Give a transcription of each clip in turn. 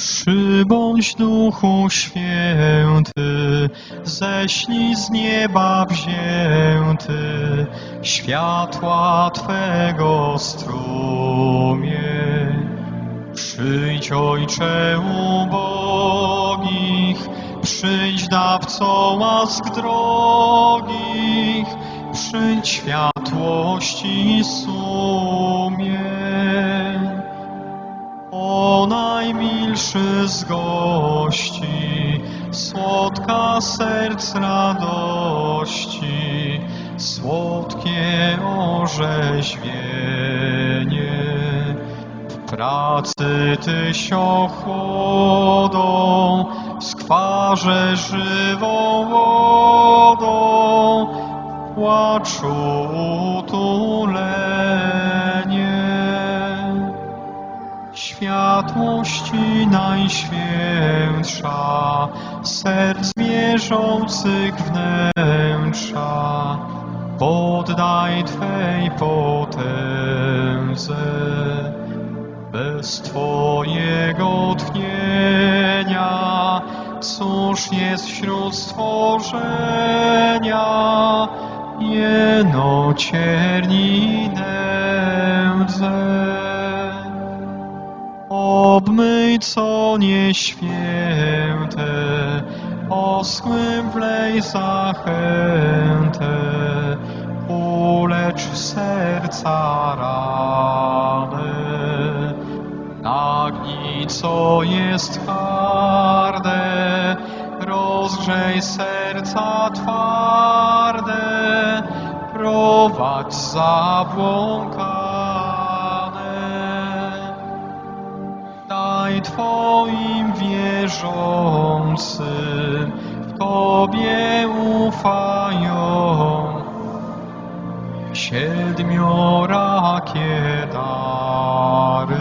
Przybądź Duchu Święty, ześlij z nieba wzięty światła Twego strumień. Przyjdź Ojcze ubogich, przyjdź dawco łask drogich, przyjdź światłości sumień. O najmilszy z gości, słodka serc radości, słodkie orzeźwienie. W pracy Tyś w skwarze żywą wodą, płaczu utulenie. Światłości najświętsza, serc mierzących wnętrza, poddaj Twej potędze. Bez Twojego tchnienia, cóż jest wśród stworzenia, jeno cierni. Obmyj co nieświęte, oschłym wlej zachętę, ulecz serca rany. Nagnij co jest harde, rozgrzej serca twarde, prowadź zabłąkane. Twoim wierzącym, w Tobie ufają, siedmiorakie dary.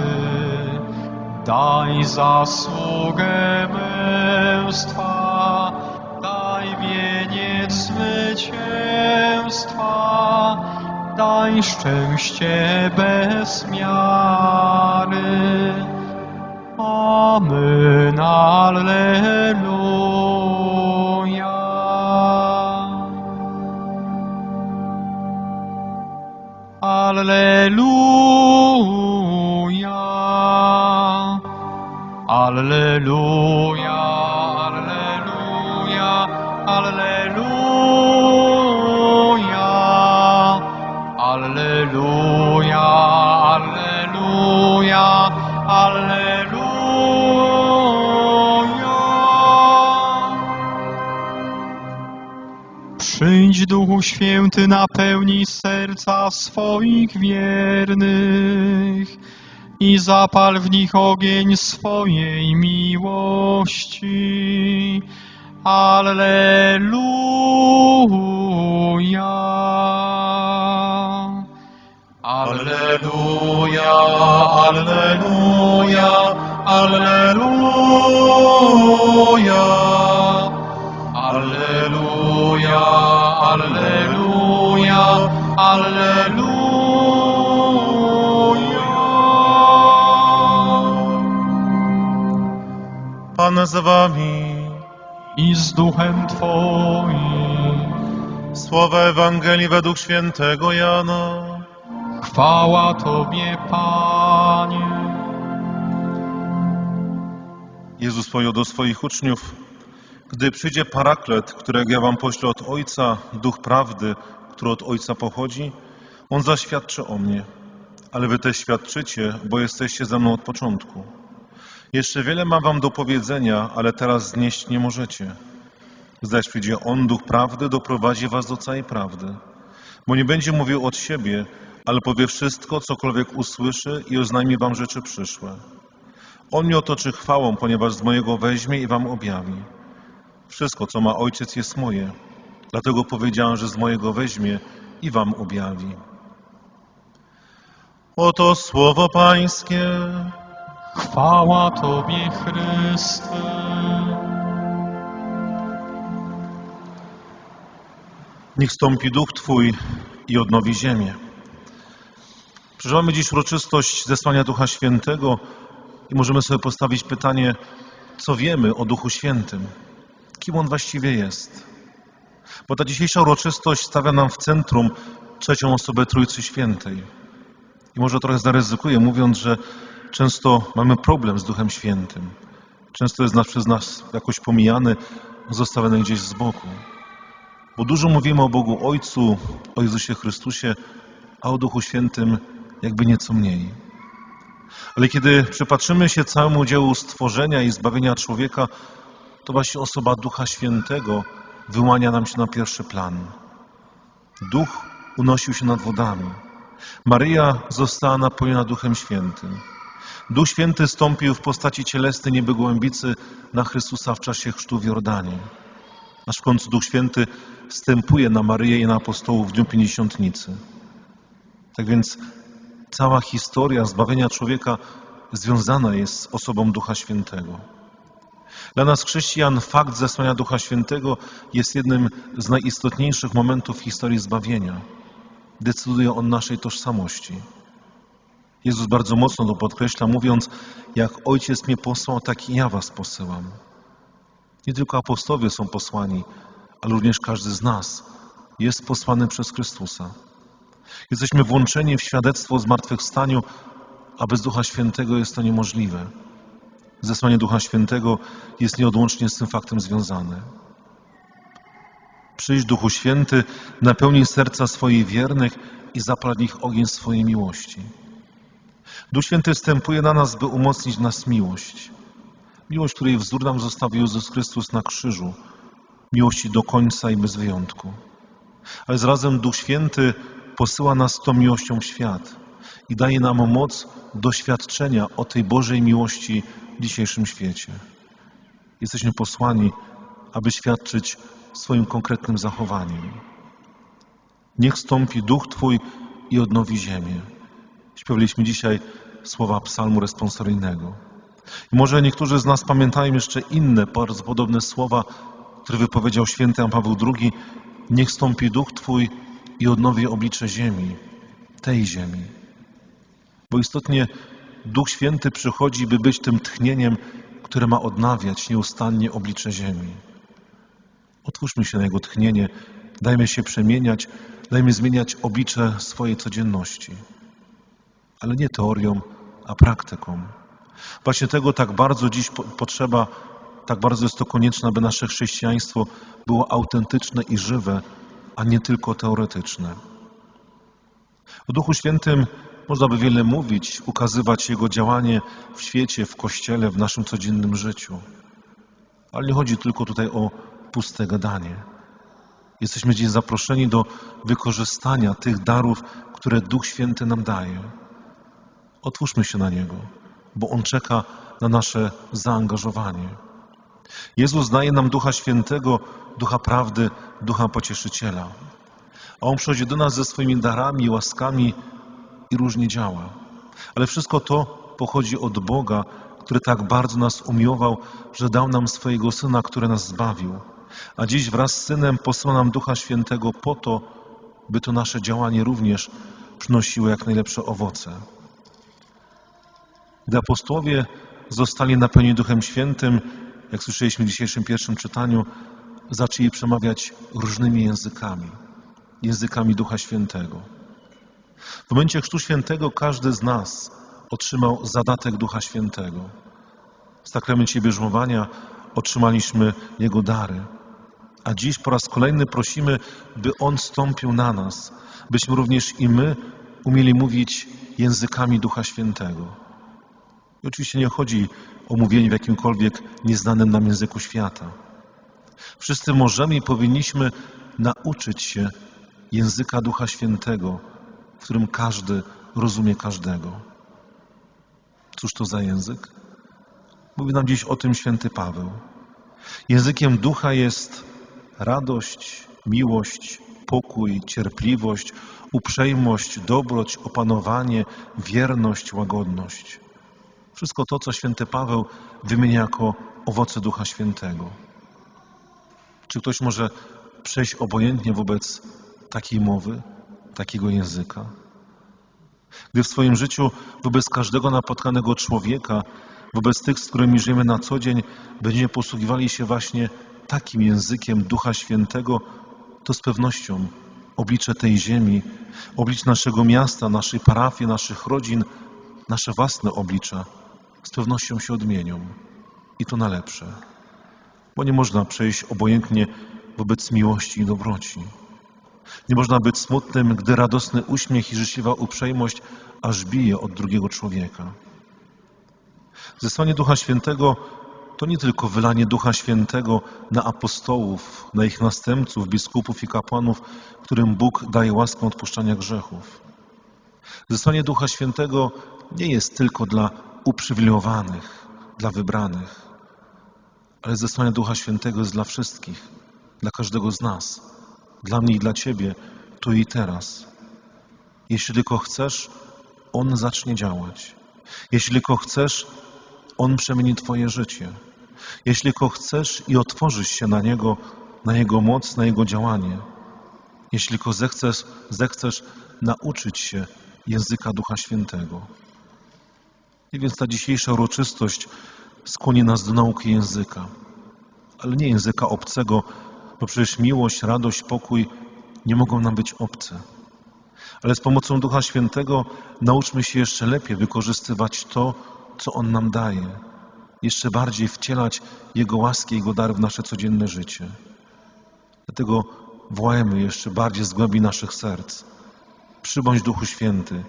Daj zasługę męstwa, daj wieniec zwycięstwa, daj szczęście bez miary. Amen, Alleluia. Alleluia. Alleluia, Alleluia, Alleluia. Alleluia. Duchu Święty, napełnij serca swoich wiernych i zapal w nich ogień swojej miłości. Alleluja. Alleluja, Alleluja, Alleluja, Alleluja, Alleluja. Pan z wami. I z duchem Twoim. Słowa Ewangelii według świętego Jana. Chwała Tobie, Panie. Jezus powiedział do swoich uczniów, gdy przyjdzie paraklet, którego ja wam poślę od Ojca, duch prawdy, który od Ojca pochodzi, on zaświadczy o mnie. Ale wy też świadczycie, bo jesteście ze mną od początku. Jeszcze wiele mam wam do powiedzenia, ale teraz znieść nie możecie. Zaś przyjdzie On, duch prawdy, doprowadzi was do całej prawdy. Bo nie będzie mówił od siebie, ale powie wszystko, cokolwiek usłyszy i oznajmi wam rzeczy przyszłe. On mnie otoczy chwałą, ponieważ z mojego weźmie i wam objawi. Wszystko, co ma Ojciec, jest moje. Dlatego powiedziałem, że z mojego weźmie i wam objawi. Oto słowo Pańskie. Chwała Tobie, Chryste. Niech stąpi duch Twój i odnowi ziemię. Przeżywamy dziś uroczystość zesłania Ducha Świętego, I możemy sobie postawić pytanie, co wiemy o Duchu Świętym? Kim On właściwie jest? Bo ta dzisiejsza uroczystość stawia nam w centrum trzecią osobę Trójcy Świętej. I może trochę zaryzykuję, mówiąc, że często mamy problem z Duchem Świętym. Często jest nas przez nas jakoś pomijany, zostawiony gdzieś z boku. Bo dużo mówimy o Bogu Ojcu, o Jezusie Chrystusie, a o Duchu Świętym jakby nieco mniej. Ale kiedy przypatrzymy się całemu dziełu stworzenia i zbawienia człowieka, to właśnie osoba Ducha Świętego wyłania nam się na pierwszy plan. Duch unosił się nad wodami. Maryja została napojona Duchem Świętym. Duch Święty stąpił w postaci cielesnej niby gołębicy na Chrystusa w czasie chrztu w Jordanie. Aż w końcu Duch Święty wstępuje na Maryję i na apostołów w dniu Pięćdziesiątnicy. Tak więc cała historia zbawienia człowieka związana jest z osobą Ducha Świętego. Dla nas chrześcijan fakt zesłania Ducha Świętego jest jednym z najistotniejszych momentów w historii zbawienia. Decyduje on naszej tożsamości. Jezus bardzo mocno to podkreśla, mówiąc, jak Ojciec mnie posłał, tak i ja was posyłam. Nie tylko apostowie są posłani, ale również każdy z nas jest posłany przez Chrystusa. Jesteśmy włączeni w świadectwo o zmartwychwstaniu, a bez Ducha Świętego jest to niemożliwe. Zesłanie Ducha Świętego jest nieodłącznie z tym faktem związane. Przyjdź Duchu Święty, napełnij serca swoich wiernych i zapal w nich ogień swojej miłości. Duch Święty wstępuje na nas, by umocnić nas miłość. Miłość, której wzór nam zostawił Jezus Chrystus na krzyżu. Miłości do końca i bez wyjątku. Ale zarazem Duch Święty posyła nas tą miłością w świat i daje nam moc doświadczenia o tej Bożej miłości w dzisiejszym świecie. Jesteśmy posłani, aby świadczyć swoim konkretnym zachowaniem. Niech stąpi Duch Twój i odnowi ziemię. Śpiewaliśmy dzisiaj słowa psalmu responsoryjnego. I może niektórzy z nas pamiętają jeszcze inne, bardzo podobne słowa, które wypowiedział święty Jan Paweł II. Niech stąpi Duch Twój i odnowi oblicze ziemi, tej ziemi. Bo istotnie Duch Święty przychodzi, by być tym tchnieniem, które ma odnawiać nieustannie oblicze ziemi. Otwórzmy się na Jego tchnienie, dajmy się przemieniać, dajmy zmieniać oblicze swojej codzienności. Ale nie teorią, a praktyką. Właśnie tego tak bardzo dziś po- potrzeba, tak bardzo jest to konieczne, aby nasze chrześcijaństwo było autentyczne i żywe, a nie tylko teoretyczne. O Duchu Świętym można by wiele mówić, ukazywać Jego działanie w świecie, w Kościele, w naszym codziennym życiu. Ale nie chodzi tylko tutaj o puste gadanie. Jesteśmy dziś zaproszeni do wykorzystania tych darów, które Duch Święty nam daje. Otwórzmy się na Niego, bo On czeka na nasze zaangażowanie. Jezus daje nam Ducha Świętego, Ducha Prawdy, Ducha Pocieszyciela. A On przychodzi do nas ze swoimi darami łaskami i różnie działa. Ale wszystko to pochodzi od Boga, który tak bardzo nas umiłował, że dał nam swojego Syna, który nas zbawił. A dziś wraz z Synem posłał nam Ducha Świętego po to, by to nasze działanie również przynosiło jak najlepsze owoce. Gdy apostołowie zostali napełnieni Duchem Świętym, jak słyszeliśmy w dzisiejszym pierwszym czytaniu, zaczęli przemawiać różnymi językami, językami Ducha Świętego. W momencie Chrztu Świętego każdy z nas otrzymał zadatek Ducha Świętego. W sakramencie bierzmowania otrzymaliśmy Jego dary. A dziś po raz kolejny prosimy, by On stąpił na nas, byśmy również i my umieli mówić językami Ducha Świętego. I oczywiście nie chodzi o mówienie w jakimkolwiek nieznanym nam języku świata. Wszyscy możemy i powinniśmy nauczyć się języka Ducha Świętego, w którym każdy rozumie każdego. Cóż to za język? Mówi nam dziś o tym święty Paweł. Językiem ducha jest radość, miłość, pokój, cierpliwość, uprzejmość, dobroć, opanowanie, wierność, łagodność. Wszystko to, co święty Paweł wymienia jako owoce Ducha Świętego. Czy ktoś może przejść obojętnie wobec takiej mowy, takiego języka? Gdy w swoim życiu wobec każdego napotkanego człowieka wobec tych, z którymi żyjemy na co dzień, będziemy posługiwali się właśnie takim językiem Ducha Świętego, to z pewnością oblicze tej ziemi, oblicze naszego miasta, naszej parafii, naszych rodzin, nasze własne oblicza z pewnością się odmienią. I to na lepsze. Bo nie można przejść obojętnie wobec miłości i dobroci. Nie można być smutnym, gdy radosny uśmiech i życzliwa uprzejmość aż bije od drugiego człowieka. Zesłanie Ducha Świętego to nie tylko wylanie Ducha Świętego na apostołów, na ich następców, biskupów i kapłanów, którym Bóg daje łaskę odpuszczania grzechów. Zesłanie Ducha Świętego nie jest tylko dla uprzywilejowanych, dla wybranych, ale zesłanie Ducha Świętego jest dla wszystkich, dla każdego z nas, dla mnie i dla Ciebie, tu i teraz. Jeśli tylko chcesz, On zacznie działać. Jeśli tylko chcesz, On przemieni Twoje życie. Jeśli tylko chcesz i otworzysz się na Niego, na Jego moc, na Jego działanie. Jeśli tylko zechcesz, zechcesz nauczyć się języka Ducha Świętego. I więc ta dzisiejsza uroczystość skłoni nas do nauki języka, ale nie języka obcego, bo przecież miłość, radość, pokój nie mogą nam być obce. Ale z pomocą Ducha Świętego nauczmy się jeszcze lepiej wykorzystywać to, co On nam daje, jeszcze bardziej wcielać Jego łaski, Jego dary w nasze codzienne życie. Dlatego wołajmy jeszcze bardziej z głębi naszych serc. Przybądź Duchu Święty,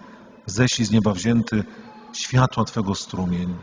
ześlij z nieba wzięty światła Twego strumień.